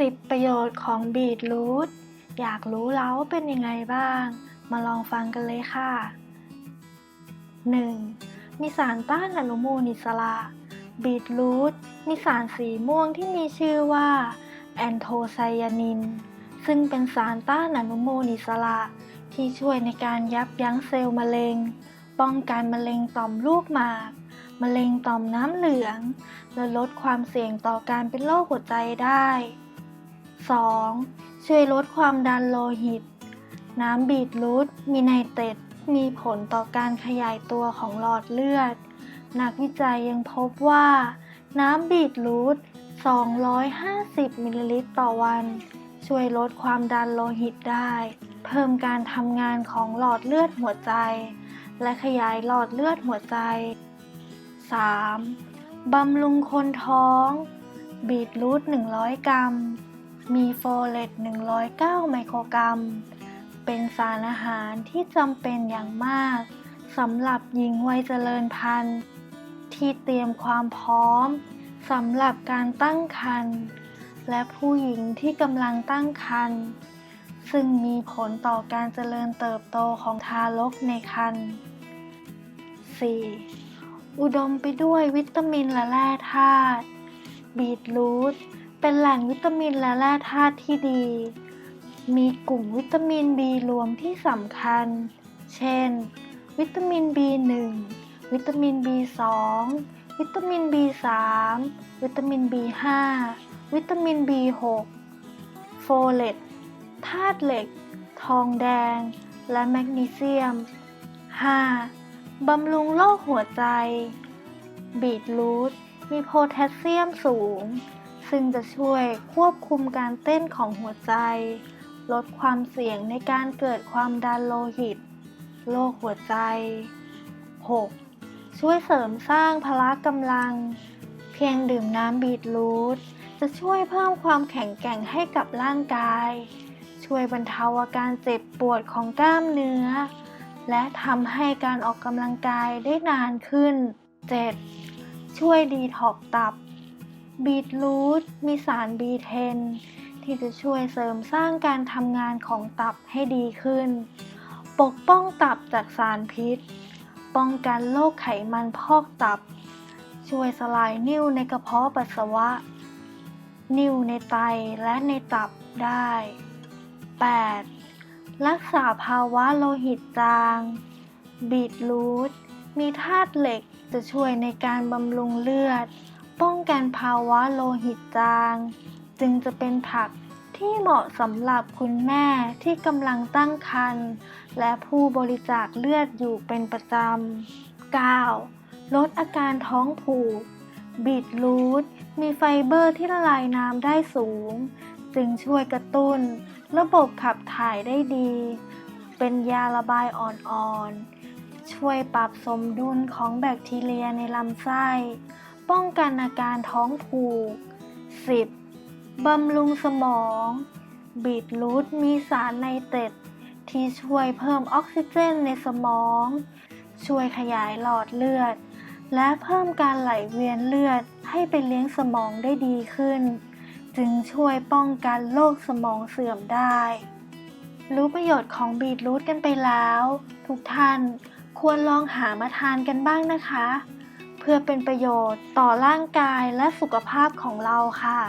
10 ประโยชน์ของบีทรูทอยากรู้แล้วเป็นยังไงบ้าง มาลองฟังกันเลยค่ะ 1. มีสารต้านอนุมูลอิสระ บีทรูทมีสารสีม่วงที่มีชื่อว่าแอนโทไซยานิน ซึ่งเป็นสารต้านอนุมูลอิสระ ที่ช่วยในการยับยั้งเซลล์มะเร็ง ป้องกันมะเร็งต่อมลูกหมาก มะเร็งต่อมน้ำเหลือง และลดความเสี่ยงต่อการเป็นโรคหัวใจได้ 2. ช่วยลดความดันโลหิต น้ำบีทรูทมีไนเตรตมีผลต่อการขยายตัวของหลอดเลือด นักวิจัยยังพบว่า น้ำบีทรูท250 มิลลิลิตรต่อวัน ช่วยลดความดันโลหิตได้ เพิ่มการทำงานของหลอดเลือดหัวใจ และขยายหลอดเลือดหัวใจ 3. บำรุงคนท้อง บีทรูท100 กรัม มีโฟเลต109 ไมโครกรัม เป็นสารอาหารที่จำเป็นอย่างมากสำหรับหญิงวัยเจริญพันธุ์ ที่เตรียมความพร้อมสำหรับการตั้งครรภ์และผู้หญิงที่กำลังตั้งครรภ์ซึ่งมีผลต่อการเจริญเติบโตของทารกในครรภ์ 4. อุดมไปด้วยวิตามินและแร่ธาตุบีทรูท เป็นแหล่งวิตามินและแร่ธาตุที่ดี มีกลุ่มวิตามิน B รวมที่สำคัญ เช่น วิตามิน B1 วิตามิน B2 วิตามิน B3 วิตามิน B5 วิตามิน B6 โฟเลตธาตุเหล็ก ทองแดง และแมกนีเซียม 5. บำรุงโรคหัวใจ บีทรูทมีโพแทสเซียมสูง ซึ่งจะช่วยควบคุมการเต้นของหัวใจ ลดความเสี่ยงในการเกิดความดันโลหิต โรคหัวใจ 6. ช่วยเสริมสร้างพละกำลัง เพียงดื่มน้ำบีทรูทจะช่วยเพิ่มความแข็งแกร่งให้กับร่างกาย ช่วยบรรเทาอาการเจ็บปวดของกล้ามเนื้อ และทำให้การออกกำลังกายได้นานขึ้น 7. ช่วยดีท็อกซ์ตับ บีทรูทมีสาร B10 ที่จะช่วยเสริมสร้างการทำงานของตับให้ดีขึ้น ปกป้องตับจากสารพิษ ป้องกันโรคไขมันพอกตับ ช่วยสลายนิ่วในกระเพาะปัสสาวะ นิ่วในไตและในตับได้ 8. รักษาภาวะโลหิตจาง บีทรูทมีธาตุเหล็กจะช่วยในการบำรุงเลือด ป้องกันภาวะโลหิตจาง จึงจะเป็นผักที่เหมาะสำหรับคุณแม่ที่กำลังตั้งครรภ์และผู้บริจาคเลือดอยู่เป็นประจำ 9. ลดอาการท้องผูก บีทรูทมีไฟเบอร์ที่ละลายน้ำได้สูง จึงช่วยกระตุ้น ระบบขับถ่ายได้ดี เป็นยาระบายอ่อนๆ ช่วยปรับสมดุลของแบคทีเรียในลำไส้ ป้องกันอาการท้องผูก 10. บำรุงสมอง บีทรูทมีสารไนเตรตที่ช่วยเพิ่มออกซิเจนในสมอง ช่วยขยายหลอดเลือด และเพิ่มการไหลเวียนเลือดให้ไปเลี้ยงสมองได้ดีขึ้น จึงช่วยป้องกันโรคสมองเสื่อมได้ รู้ประโยชน์ของบีทรูทกันไปแล้ว ทุกท่านควรลองหามาทานกันบ้างนะคะ เพื่อเป็นประโยชน์ต่อร่างกายและสุขภาพของเราค่ะ